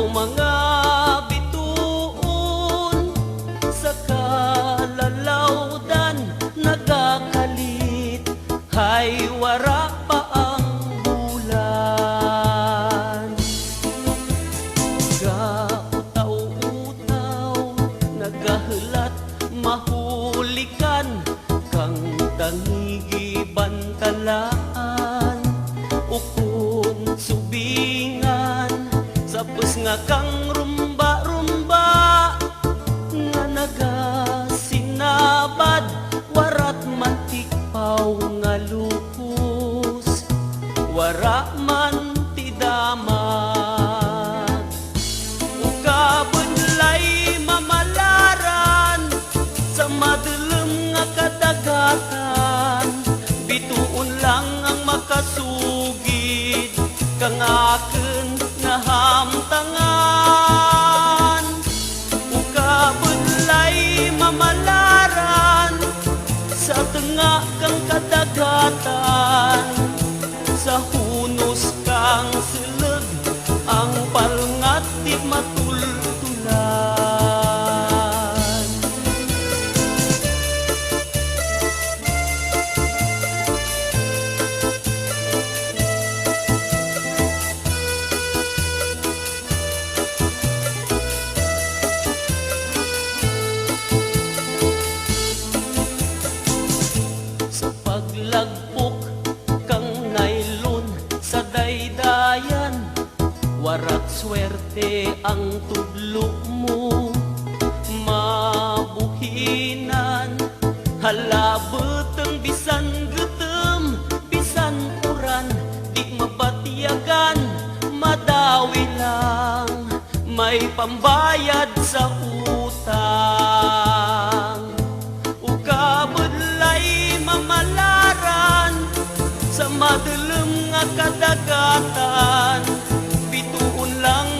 daw mga sa kalalawdan nagakalit hay wara pa ang bulan. Gautaw-utaw nagahulat mahulikan kang tangigiban kalaan ukon subingan sapos nga kang rumba-rumba nga nagasinabad warat man tikpaw nga lupos wara man tidamat Ukabunlay mamalaran sa madulem nga kadagatan bituon lang ang makasugid kang aken nga hamtangan Ukabunlay mamalaran sa tengah kang kadagatan. Sa hunos kang silid ang palngat di matultulan warat swerte ang tudlo mo. Mabuhinan halabuteng bisan gutem bisan uran di mabatiyagan madawi lang may pambayad sa utang. Ukabudlay mamalaran sa madulem nga kadagat nắng